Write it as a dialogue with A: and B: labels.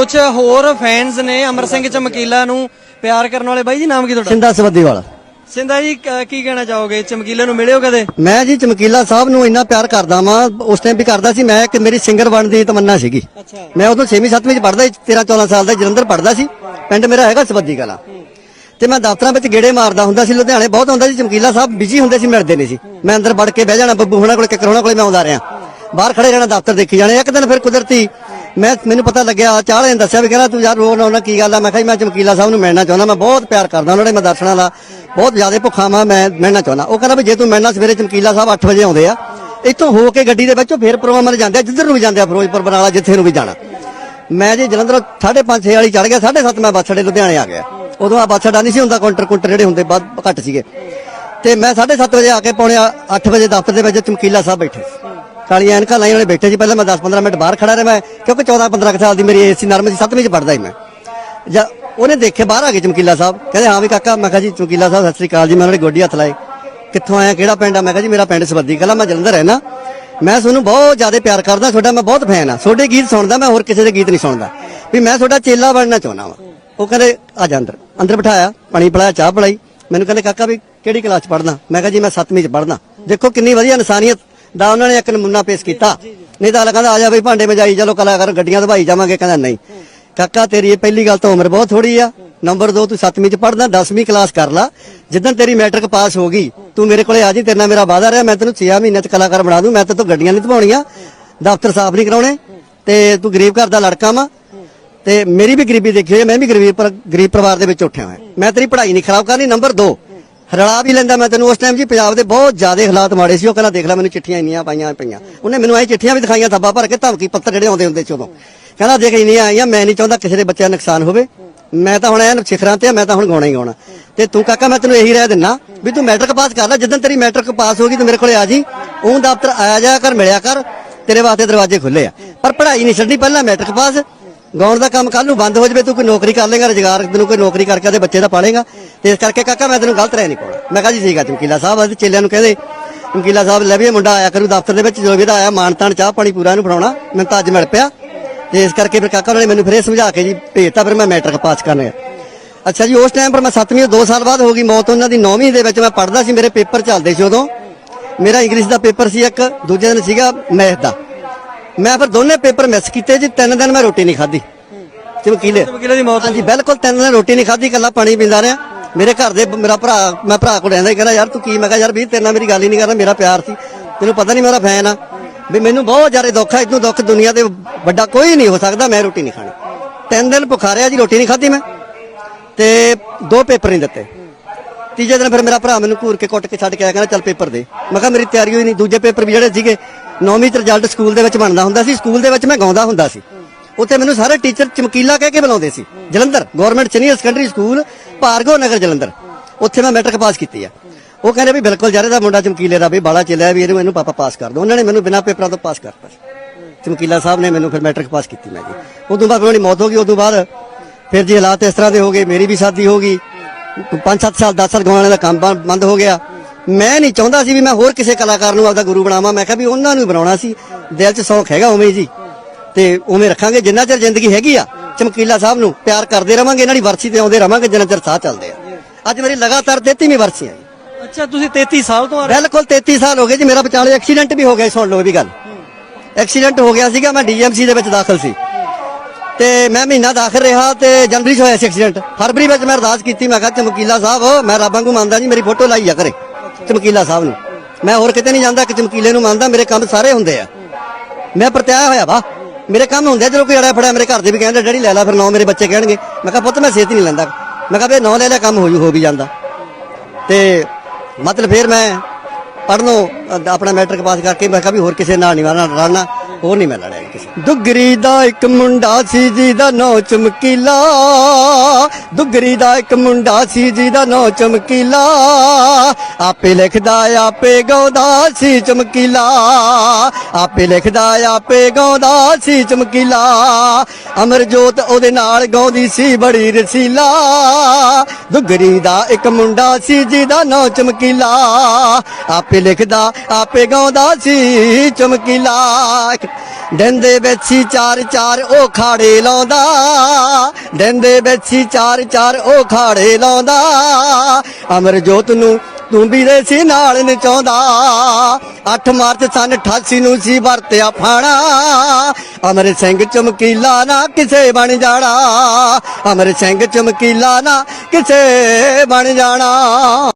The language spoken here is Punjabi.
A: ਕੁਝ ਹੋਰ ਫੈਨਸ ਨੇ ਅਮਰ ਸਿੰਘ ਚਮਕੀਲਾ ਨੂੰ ਪਿਆਰ ਕਰਨ ਵਾਲੇ ਬਾਈ ਜੀ ਨਾਮ ਕੀ ਤੁਹਾਡਾ?
B: ਸਿੰਦਾ ਸਵੱਦੀ ਵਾਲਾ
A: ਸਿੰਦਾ ਜੀ ਕ- ਕੀ ਕਹਿਣਾ ਚਾਹੋਗੇ? ਚਮਕੀਲੇ ਨੂੰ ਮਿਲਿਓ ਕਦੇ?
B: ਮੈਂ ਜੀ ਚਮਕੀਲਾ ਸਾਹਿਬ ਨੂੰ ਇੰਨਾ ਪਿਆਰ ਕਰਦਾ ਵਾਂ ਉਸ ਟਾਈਮ ਵੀ ਕਰਦਾ ਸੀ ਮੈਂ ਕਿ ਮੇਰੀ ਸਿੰਗਰ ਬਣਨ ਦੀ ਤਮੰਨਾ ਸੀਗੀ।
A: ਅੱਛਾ।
B: ਮੈਂ ਉਦੋਂ 6ਵੀਂ 7ਵੀਂ ਚ ਪੜਦਾ 13 14 ਸਾਲ ਦਾ ਜਲੰਧਰ ਪੜਦਾ ਸੀ। ਪਿੰਡ ਮੇਰਾ ਹੈਗਾ ਸਵੱਦੀ ਕਲਾ ਤੇ ਮੈਂ ਦਫ਼ਤਰਾਂ ਵਿੱਚ ਗੇੜੇ ਮਾਰਦਾ ਹੁੰਦਾ ਸੀ ਲੁਧਿਆਣੇ ਬਹੁਤ ਹੁੰਦਾ ਸੀ ਚਮਕੀਲਾ ਸਾਹਿਬ ਬਿਜ਼ੀ ਹੁੰਦੇ ਸੀ ਮਿਲਦੇ ਨਹੀਂ ਸੀ। ਮੈਂ ਅੰਦਰ ਵੜ ਕੇ ਬਹਿ ਜਾਣਾ ਬੱਬੂ ਹੋਣਾ ਕੋਲ ਕਿਕਰ ਹੋਣਾ ਕੋਲੇ ਮੈਂ ਆਉਂਦਾ ਰਿਹਾ। ਬਾਹਰ ਖੜੇ ਰਹਿਣਾ ਦਫ਼ਤਰ ਦੇਖੀ ਜਾਣੇ ਇੱਕ ਦਿਨ ਫਿਰ ਕੁਦਰਤੀ ਮੈਂ, ਮੈਨੂੰ ਪਤਾ ਲੱਗਿਆ ਚਾਹ ਨੇ ਦੱਸਿਆ ਵੀ ਕਹਿੰਦਾ ਤੂੰ ਯਾਰ ਰੋਣ ਆਉਣਾ, ਕੀ ਗੱਲ ਆ? ਮੈਂ ਕਿਹਾ ਜੀ, ਮੈਂ ਚਮਕੀਲਾ ਸਾਹਿਬ ਨੂੰ ਮਿਲਣਾ ਚਾਹੁੰਦਾ, ਮੈਂ ਬਹੁਤ ਪਿਆਰ ਕਰਦਾ ਉਹਨਾਂ ਦੇ, ਮੈਂ ਦਰਸ਼ਨਾਂ ਦਾ, ਬਹੁਤ ਜ਼ਿਆਦਾ ਭੁੱਖਾ ਵਾਂ, ਮੈਂ ਮਿਲਣਾ ਚਾਹੁੰਦਾ। ਉਹ ਕਹਿੰਦਾ ਵੀ ਜੇ ਤੂੰ ਮਿਲਣਾ, ਸਵੇਰੇ ਚਮਕੀਲਾ ਸਾਹਿਬ 8 ਵਜੇ ਆਉਂਦੇ ਆ, ਇੱਥੋਂ ਹੋ ਕੇ ਗੱਡੀ ਦੇ ਵਿੱਚੋਂ ਫੇਰ ਪ੍ਰੋਗਰਾਮ ਜਾਂਦੇ ਆ, ਜਿੱਧਰ ਨੂੰ ਵੀ ਜਾਂਦੇ ਆ, ਫਿਰੋਜ਼ਪੁਰ, ਬਰਨਾਲਾ, ਜਿੱਥੇ ਨੂੰ ਵੀ ਜਾਣਾ। ਮੈਂ ਜੀ ਜਲੰਧਰ 5:30 6 ਵਾਲੀ ਚੜ ਗਿਆ 7:30 ਮੈਂ ਬੱਸ ਅੱਡੇ ਲੁਧਿਆਣੇ ਆ ਗਿਆ। ਉਦੋਂ ਆ ਬੱਸ ਅੱਡਾ ਨਹੀਂ ਸੀ ਹੁੰਦਾ, ਕਾਊਂਟਰ ਕਾਊਂਟਰ ਜਿਹੜੇ ਹੁੰਦੇ ਬਹੁਤ ਘੱਟ ਸੀਗੇ। ਤੇ ਮੈਂ 7:30 ਵਜੇ ਆ ਕੇ ਪੌਣੇ 8 ਵਜੇ ਦਫ਼ਤਰ ਦੇ ਵਿੱਚ ਚਮਕੀਲਾ ਸਾਹਿਬ ਬੈਠੇ। ਕਾਲੀਆਂ ਐਨਕਾਂ ਲਾਈਆਂ ਵਾਲੇ ਬੈਠੇ ਸੀ, ਪਹਿਲਾਂ ਮੈਂ 10-15 ਮਿੰਟ ਬਾਹਰ ਖੜਾ ਰਿਹਾ ਮੈਂ, ਕਿਉਂਕਿ 14-15 ਸਾਲ ਦੀ ਮੇਰੀ ਏਜ ਸੀ ਨਰਮ ਸੀ 7ਵੀਂ ਚ ਪੜਦਾ ਸੀ ਮੈਂ। ਜਾਂ ਉਹਨੇ ਦੇਖੇ ਬਾਹਰ ਆ ਗਏ ਚਮਕੀਲਾ ਸਾਹਿਬ, ਕਹਿੰਦੇ, ਹਾਂ ਵੀ ਕਾਕਾ, ਮੈਂ ਕਿਹਾ ਜੀ, ਚਮਕੀਲਾ ਸਾਹਿਬ, ਸਤਿ ਸ੍ਰੀ ਅਕਾਲ ਜੀ, ਮੈਂ ਉਹਨਾਂ ਦੇ ਗੋਡੀ ਹੱਥ ਲਾਏ। ਕਿੱਥੋਂ ਆਇਆ, ਕਿਹੜਾ ਪਿੰਡ ਆ? ਮੈਂ ਕਿਹਾ ਜੀ, ਮੇਰਾ ਪਿੰਡ ਸਬੱਦੀ ਕਲਾ, ਮੈਂ ਜਲੰਧਰ ਹੈ ਨਾ ਮੈਂ ਤੁਹਾਨੂੰ ਬਹੁਤ ਜ਼ਿਆਦਾ ਪਿਆਰ ਕਰਦਾ, ਤੁਹਾਡਾ ਮੈਂ ਬਹੁਤ ਫੈਨ ਆ। ਤੁਹਾਡੇ ਗੀਤ ਸੁਣਦਾ, ਮੈਂ ਹੋਰ ਕਿਸੇ ਦੇ ਗੀਤ ਨਹੀਂ ਸੁਣਦਾ। ਵੀ ਮੈਂ ਤੁਹਾਡਾ ਚੇਲਾ ਬਣਨਾ ਚਾਹੁੰਦਾ ਵਾਂ। ਉਹ ਕਹਿੰਦੇ, ਆ ਜਾ ਅੰਦਰ। ਅੰਦਰ ਬਿਠਾਇਆ, ਪਾਣੀ ਪਿਲਾਇਆ, ਚਾਹ ਪਿਲਾਈ। ਮੈਨੂੰ ਕਹਿੰਦੇ, ਕਾਕਾ ਵੀ ਕਿਹੜੀ ਕਲਾਸ ਚ ਪੜਨਾ ਮੈਂ ਕਿਹਾ ਜੀ, ਮੈਂ 7ਵੀਂ ਚ ਪੜਨਾ ਦੇਖੋ ਕਿੰਨੀ ਵਧੀਆ ਇਨਸਾਨੀਅਤ ਦਾ ਉਹਨਾਂ ਨੇ ਇੱਕ ਨਮੂਨਾ ਪੇਸ਼ ਕੀਤਾ। ਨਹੀਂ ਤਾਂ ਕਹਿੰਦਾ, ਆ ਜਾ ਬਈ ਭਾਂਡੇ ਮਜਾਈ, ਚਲੋ ਕਲਾਕਾਰ ਗੱਡੀਆਂ ਦਵਾਈ ਜਾਵਾਂਗੇ। ਕਹਿੰਦਾ, ਨਹੀਂ। ਕਾਕਾ, ਤੇਰੀ ਇਹ ਪਹਿਲੀ ਗੱਲ ਤਾਂ ਉਮਰ ਬਹੁਤ ਥੋੜੀ ਆ। ਨੰਬਰ 2 ਤੂੰ 7ਵੀਂ ਚ ਪੜਦਾ 10ਵੀਂ ਕਲਾਸ ਕਰ ਲਾ। ਜਿੱਦਣ ਤੇਰੀ ਮੈਟ੍ਰਿਕ ਪਾਸ ਹੋ ਗਈ, ਤੂੰ ਮੇਰੇ ਕੋਲੇ ਆ ਜੀ, ਤੇਰੇ ਨਾਲ ਮੇਰਾ ਵਾਅਦਾ ਰਿਹਾ, ਮੈਂ ਤੈਨੂੰ 6 ਮਹੀਨੇ ਚ ਕਲਾਕਾਰ ਬਣਾ ਦੂੰ, ਮੈਂ ਤੇ ਤੂੰ ਗੱਡੀਆਂ ਨਹੀਂ ਧਵਾਉਣੀਆਂ ਦਫ਼ਤਰ ਸਾਫ਼ ਨਹੀਂ ਕਰਾਉਣੇ। ਤੇ ਤੂੰ ਗਰੀਬ ਘਰ ਦਾ ਲੜਕਾ ਵਾ। ਤੇ ਮੇਰੀ ਵੀ ਗਰੀਬੀ ਦੇਖੀ ਹੋਈ ਮੈਂ ਵੀ ਗਰੀਬ ਗਰੀਬ ਪਰਿਵਾਰ ਦੇ ਵਿੱਚ ਉੱਠਿਆ ਹੋਇਆ। ਮੈਂ ਤੇਰੀ ਪੜ੍ਹਾਈ ਨਹੀਂ ਖਰਾਬ ਕਰਨੀ, ਨੰਬਰ 2 ਰਲਾ ਵੀ ਲੈਂਦਾ ਮੈਂ ਤੈਨੂੰ ਉਸ ਟਾਈਮ ਜੀ ਪੰਜਾਬ ਦੇ ਬਹੁਤ ਜ਼ਿਆਦਾ ਹਾਲਾਤ ਮਾੜੇ ਸੀ ਉਹ ਕਹਿੰਦਾ ਦੇਖ ਲੈ ਮੈਨੂੰ ਚਿੱਠੀਆਂ ਇੰਨੀਆਂ ਪਾਈਆਂ ਪਈਆਂ। ਉਹਨੇ ਮੈਨੂੰ ਐ ਚਿੱਠੀਆਂ ਵੀ ਦਿਖਾਈਆਂ ਥੱਬਾ ਭਰ ਕੇ ਧਮਕੀ ਪੱਤਰ ਜਿਹੜੇ ਆਉਂਦੇ ਹੁੰਦੇ ਸੀ ਉਦੋਂ। ਕਹਿੰਦਾ ਦੇਖ ਇੰਨੀਆਂ ਆਈਆਂ ਮੈਂ ਨਹੀਂ ਚਾਹੁੰਦਾ ਕਿਸੇ ਦੇ ਬੱਚੇ ਦਾ ਨੁਕਸਾਨ ਹੋਵੇ। ਮੈਂ ਤਾਂ ਹੁਣ ਐਨ ਸਿਖਰਾਂ ਤੇ ਆ, ਮੈਂ ਤਾਂ ਹੁਣ ਗਾਉਣਾ ਹੀ ਗਾਉਣਾ। ਤੇ ਤੂੰ ਕਾਕਾ ਮੈਂ ਤੈਨੂੰ ਇਹੀ ਰਹਿ ਦਿੰਨਾ ਵੀ ਤੂੰ ਮੈਟ੍ਰਿਕ ਪਾਸ ਕਰ ਲੈ ਜਦੋਂ ਤੇਰੀ ਮੈਟ੍ਰਿਕ ਪਾਸ ਹੋ ਗਈ ਤੂੰ ਮੇਰੇ ਕੋਲੇ ਆ ਜੀ। ਉਹ ਦਫ਼ਤਰ ਆਇਆ ਜਾ ਕਰ ਮਿਲਿਆ ਕਰ ਤੇਰੇ ਵਾਸਤੇ ਦਰਵਾਜ਼ੇ ਖੁੱਲੇ ਆ। ਪਰ ਪੜ੍ਹਾਈ ਨਹੀਂ ਛੱਡਣੀ ਪਹਿਲਾਂ ਮੈਟ੍ਰਿਕ ਪਾਸ ਗਾਉਣ ਦਾ ਕੰਮ ਕੱਲ ਨੂੰ ਬੰਦ ਹੋ ਜਾਵੇ ਤੂੰ ਕੋਈ ਨੌਕਰੀ ਕਰ ਲੇਗਾ ਰੁਜ਼ਗਾਰ ਤੈਨੂੰ ਕੋਈ ਨੌਕਰੀ ਕਰਕੇ ਉਹਦੇ ਬੱਚੇ ਦਾ ਪਾਲੇਗਾ। ਤੇ ਇਸ ਕਰਕੇ ਕਾਕਾ ਮੈਂ ਤੈਨੂੰ ਗਲਤ ਰਹਿ ਨਹੀਂ ਪਾਉਣਾ। ਮੈਂ ਕਿਹਾ ਜੀ ਠੀਕ ਆ ਚਮਕੀਲਾ ਸਾਹਿਬ ਅਸੀਂ ਚੇਲਿਆਂ ਨੂੰ ਕਹਿੰਦੇ ਚਮਕੀਲਾ ਸਾਹਿਬ ਲੈ ਵੀ ਮੁੰਡਾ ਆਇਆ ਕਰੂ ਦਫ਼ਤਰ ਦੇ ਵਿੱਚ ਜੋ ਵੀ ਇਹਦਾ ਆਇਆ ਮਾਨ ਤਾਨ ਚਾਹ ਪਾਣੀ ਪੂਰਾ ਇਹਨੂੰ ਫੜਾਉਣਾ ਮੈਨੂੰ ਤਾਂ ਅੱਜ ਮਿਲ ਪਿਆ। ਤੇ ਇਸ ਕਰਕੇ ਫਿਰ ਕਾਕਾ ਉਹਨਾਂ ਨੇ ਮੈਨੂੰ ਫਿਰ ਇਹ ਸਮਝਾ ਕੇ ਜੀ ਭੇਜਤਾ ਫਿਰ ਮੈਂ ਮੈਟ੍ਰਿਕ ਪਾਸ ਕਰਨ ਗਿਆ ਅੱਛਾ ਜੀ ਉਸ ਟਾਈਮ ਪਰ ਮੈਂ 7ਵੀਂ 2 ਸਾਲ ਬਾਅਦ ਹੋ ਗਈ ਮੌਤ ਉਹਨਾਂ ਦੀ 9ਵੀਂ ਦੇ ਵਿੱਚ ਮੈਂ ਪੜ੍ਹਦਾ ਸੀ ਮੇਰੇ ਪੇਪਰ ਚੱਲਦੇ ਸੀ ਉਦੋਂ। ਮੇਰਾ ਇੰਗਲਿਸ਼ ਦਾ ਪੇਪਰ ਸੀ ਇੱਕ ਦੂਜੇ ਦਿਨ ਸੀਗਾ ਮੈਥ ਦਾ। ਮੈਂ ਫਿਰ ਦੋਨੇ ਪੇਪਰ ਮਿਸ ਕੀਤੇ ਜੀ ਤਿੰਨ ਦਿਨ ਮੈਂ ਰੋਟੀ ਨਹੀਂ ਖਾਧੀ। ਚਮਕੀਲੇ।
A: ਚਮਕੀਲੇ ਦੀ ਮੌਤ
B: ਹਾਂਜੀ ਬਿਲਕੁਲ ਤਿੰਨ ਦਿਨ ਰੋਟੀ ਨਹੀਂ ਖਾਧੀ ਕੱਲਾ ਪਾਣੀ ਪੀਂਦਾ ਰਿਹਾ। ਮੇਰੇ ਘਰ ਦੇ ਮੇਰਾ ਭਰਾ, ਮੈਂ ਭਰਾ ਕੋਲ ਰਹਿੰਦਾ ਕਹਿੰਦਾ, ਯਾਰ ਤੂੰ ਕੀ? ਮੈਂ ਕਿਹਾ, ਯਾਰ ਵੀ ਤੇਰੇ ਨਾਲ ਮੇਰੀ ਗੱਲ ਹੀ ਨਹੀਂ ਕਰਨਾ ਮੇਰਾ ਪਿਆਰ ਸੀ। ਤੈਨੂੰ ਪਤਾ ਨਹੀਂ ਮੇਰਾ ਫੈਨ ਆ। ਵੀ ਮੈਨੂੰ ਬਹੁਤ ਜ਼ਿਆਦਾ ਦੁੱਖ ਹੈ ਇਤਨੂੰ ਦੁੱਖ ਦੁਨੀਆ ਤੇ ਵੱਡਾ ਕੋਈ ਨਹੀਂ ਹੋ ਸਕਦਾ ਮੈਂ ਰੋਟੀ ਨਹੀਂ ਖਾਣੀ। ਤਿੰਨ ਦਿਨ ਭੁੱਖਾ ਰਿਹਾ ਜੀ, ਰੋਟੀ ਨਹੀਂ ਖਾਧੀ ਮੈਂ। ਤੇ ਦੋ ਪੇਪਰ ਨਹੀਂ ਦਿੱਤੇ। ਤੀਜੇ ਦਿਨ ਫਿਰ ਮੇਰਾ ਭਰਾ ਮੈਨੂੰ ਘੂਰ ਕੇ ਕੁੱਟ ਕੇ ਛੱਡ ਕੇ ਆਇਆ, ਕਹਿੰਦਾ, ਚੱਲ ਪੇਪਰ ਦੇ। ਮੈਂ ਕਿਹਾ, ਮੇਰੀ ਤਿਆਰੀ ਹੋਈ ਨਹੀਂ। ਦੂਜੇ ਪੇਪਰ ਵੀ ਜਿਹੜੇ ਸੀਗੇ, ਨੌਵੀਂ ਚ ਰਿਜ਼ਲਟ ਸਕੂਲ ਦੇ ਵਿੱਚ ਬਣਦਾ ਹੁੰਦਾ ਸੀ। ਸਕੂਲ ਦੇ ਵਿੱਚ ਮੈਂ ਗਾਉਂਦਾ ਹੁੰਦਾ ਸੀ। ਉੱਥੇ ਮੈਨੂੰ ਸਾਰੇ ਟੀਚਰ ਚਮਕੀਲਾ ਕਹਿ ਕੇ ਬੁਲਾਉਂਦੇ ਸੀ। Jalandhar government senior secondary school Bhargo Nagar Jalandhar. ਉੱਥੇ ਮੈਂ ਮੈਟ੍ਰਿਕ ਪਾਸ ਕੀਤੀ ਆ। ਉਹ ਕਹਿੰਦੇ ਵੀ ਬਿਲਕੁਲ ਜਾਰੇ ਦਾ ਮੁੰਡਾ ਚਮਕੀਲੇ ਦਾ ਵੀ ਬਾਲਾ ਚੱਲਿਆ ਵੀ ਇਹਨੂੰ ਇਹਨੂੰ ਪਾਪਾ ਪਾਸ ਕਰ ਦੋ। ਉਹਨਾਂ ਨੇ ਮੈਨੂੰ ਬਿਨਾਂ ਪੇਪਰਾਂ ਤੋਂ ਪਾਸ ਕਰਤਾ ਚਮਕੀਲਾ ਸਾਹਿਬ ਨੇ ਮੈਨੂੰ ਫਿਰ ਮੈਟ੍ਰਿਕ ਪਾਸ ਕੀਤੀ ਮੈਂ ਜੀ। ਉਦੋਂ ਬਾਅਦ ਉਹਨਾਂ ਦੀ ਮੌਤ ਹੋ ਗਈ, ਉਦੋਂ ਬਾਅਦ ਫਿਰ ਜੀ ਹਾਲਾਤ ਇਸ ਤਰ੍ਹਾਂ ਦੇ ਹੋ ਗਏ, ਮੇਰੀ ਵੀ ਸ਼ਾਦੀ ਹੋ ਗਈ। 5-7 ਸਾਲ 10 ਸਾਲ ਗਵਾਉਣ ਦਾ ਕੰਮ ਬੰਦ ਬੰਦ ਹੋ ਗਿਆ। ਮੈਂ ਨਹੀਂ ਚਾਹੁੰਦਾ ਸੀ ਵੀ ਮੈਂ ਹੋਰ ਕਿਸੇ ਕਲਾਕਾਰ ਨੂੰ ਆਪਦਾ ਗੁਰੂ ਬਣਾਵਾਂ। ਮੈਂ ਕਿਹਾ ਵੀ ਉਹਨਾਂ ਨੂੰ ਹੀ ਬਣਾਉਣਾ ਸੀ। ਦਿਲ 'ਚ ਸ਼ੌਂਕ ਹੈਗਾ ਉਵੇਂ ਜੀ। ਤੇ ਉਵੇਂ ਰੱਖਾਂਗੇ ਜਿੰਨਾ ਚਿਰ ਜ਼ਿੰਦਗੀ ਹੈਗੀ ਆ ਚਮਕੀਲਾ ਸਾਹਿਬ ਨੂੰ ਪਿਆਰ ਕਰਦੇ ਰਵਾਂਗੇ ਇਹਨਾਂ ਦੀ ਵਰਸੀ ਤੇ ਆਉਂਦੇ ਰਵਾਂਗੇ ਜਿੰਨਾ ਚਿਰ ਸਾਹ ਚੱਲਦੇ ਆ। ਅੱਜ ਮੇਰੀ ਲਗਾਤਾਰ 33ਵੀਂ ਵਰਸੀ ਆ ਜੀ।
A: ਅੱਛਾ ਤੁਸੀਂ 33 ਸਾਲ ਤੋਂ ਆ ਰਹੇ
B: ਬਿਲਕੁਲ 33 ਸਾਲ ਹੋ ਗਏ ਜੀ ਮੇਰਾ ਵਿਚਾਲੇ ਐਕਸੀਡੈਂਟ ਵੀ ਹੋ ਗਿਆ ਸੁਣ ਲਓ ਇਹ ਵੀ ਗੱਲ। ਐਕਸੀਡੈਂਟ ਹੋ ਗਿਆ ਸੀਗਾ ਮੈਂ ਡੀਐਮਸੀ ਦੇ ਵਿੱਚ ਦਾਖਲ ਸੀ। ਤੇ ਮੈਂ ਮਹੀਨਾ ਦਾਖਲ ਰਿਹਾ ਤੇ ਜਨਵਰੀ 'ਚ ਹੋਇਆ ਸੀ ਐਕਸੀਡੈਂਟ। ਫਰਵਰੀ ਵਿੱਚ ਮੈਂ ਅਰਦਾਸ ਕੀਤੀ ਮੈਂ ਕਿਹਾ ਚਮਕੀਲਾ ਸਾਹਿਬ ਮੈਂ ਰੱਬ ਵਾਂਗੂ ਮੰਨਦਾ ਜੀ ਮੇਰੀ ਫੋਟੋ ਲਾਈ ਜਾ ਕਰੇ ਚਮਕੀਲਾ ਸਾਹਿਬ ਨੂੰ। ਮੈਂ ਹੋਰ ਕਿਤੇ ਨਹੀਂ ਜਾਂਦਾ ਕਿ ਚਮਕੀਲੇ ਨੂੰ ਮੰਨਦਾ ਮੇਰੇ ਕੰਮ ਸਾਰੇ ਹੁੰਦੇ ਆ। ਮੈਂ ਪ੍ਰਤਿਆਇਆ ਹੋਇਆ ਵਾ ਮੇਰੇ ਕੰਮ ਹੁੰਦੇ ਜਦੋਂ ਕੋਈ ਅੜਿਆ ਫੜਿਆ ਮੇਰੇ ਘਰ ਦੇ ਵੀ ਕਹਿੰਦੇ, ਡੈਡੀ ਲੈ ਲੈ ਫਿਰ ਨੌ ਮੇਰੇ ਬੱਚੇ ਕਹਿਣਗੇ। ਮੈਂ ਕਿਹਾ, ਪੁੱਤ, ਮੈਂ ਛੇਤੀ ਨਹੀਂ ਲੈਂਦਾ। ਮੈਂ ਕਿਹਾ, ਵੀ ਨੌ ਲੈ ਲੈ ਕੰਮ ਹੋ ਹੋ ਵੀ ਜਾਂਦਾ। ਤੇ ਮਤਲਬ ਫਿਰ ਮੈਂ ਪੜਨੋਂ ਆਪਣਾ ਮੈਟ੍ਰਿਕ ਪਾਸ ਕਰਕੇ ਮੈਂ ਕਿਹਾ ਵੀ ਹੋਰ ਕਿਸੇ ਨਾਲ ਨਹੀਂ ਮਾਰਨਾ ਲੜਨਾ ਹੋਰ ਨਹੀਂ ਮੈਂ ਲੜਿਆ। ਦੁੱਗਰੀ ਦਾ ਇੱਕ ਮੁੰਡਾ ਸੀ ਜੀ ਦਾ ਨਾਂ ਚਮਕੀਲਾ। ਦੁੱਗਰੀ ਦਾ ਇੱਕ ਮੁੰਡਾ ਸੀ ਜੀ ਦਾ ਨਾਂ ਚਮਕੀਲਾ। ਆਪੇ ਲਿਖਦਾ ਆਪੇ ਗਾਉਂਦਾ ਸੀ ਚਮਕੀਲਾ। ਆਪੇ ਲਿਖਦਾ ਆਪੇ ਗਾਉਂਦਾ ਸੀ ਚਮਕੀਲਾ। ਅਮਰਜੋਤ ਉਹਦੇ ਨਾਲ ਗਾਉਂਦੀ ਸੀ ਬੜੀ ਰਸੀਲਾ। ਦੁੱਗਰੀ ਦਾ ਇੱਕ ਮੁੰਡਾ ਸੀ ਜੀ ਦਾ ਨਾਂ ਚਮਕੀਲਾ। ਆਪੇ ਲਿਖਦਾ, ਆਪੇ ਗਾਉਂਦਾ ਸੀ ਚਮਕੀਲਾ। ਦਿਨ ਦੇ ਵਿੱਚ ਹੀ ਚਾਰ ਚਾਰ ਉਹ ਖਾੜੇ ਲਾਉਂਦਾ। ਦਿਨ ਦੇ ਵਿੱਚ ਹੀ ਚਾਰ ਚਾਰ ਉਹ ਖਾੜੇ ਲਾਉਂਦਾ। ਅਮਰਜੋਤ ਨੂੰ ਤੂੰ ਵੀ ਦੇ ਸੀ ਨਾਲ ਨਚਾਉਂਦਾ। 8 ਮਾਰਚ ਸਨ 88 ਨੂੰ ਸੀ ਵਰਤਿਆ ਫਾਣਾ। ਅਮਰ ਸਿੰਘ ਚਮਕੀਲਾ ਨਾ ਕਿਸੇ ਬਣ ਜਾਣਾ। ਅਮਰ ਸਿੰਘ ਚਮਕੀਲਾ ਨਾ ਕਿਸੇ ਬਣ ਜਾਣਾ।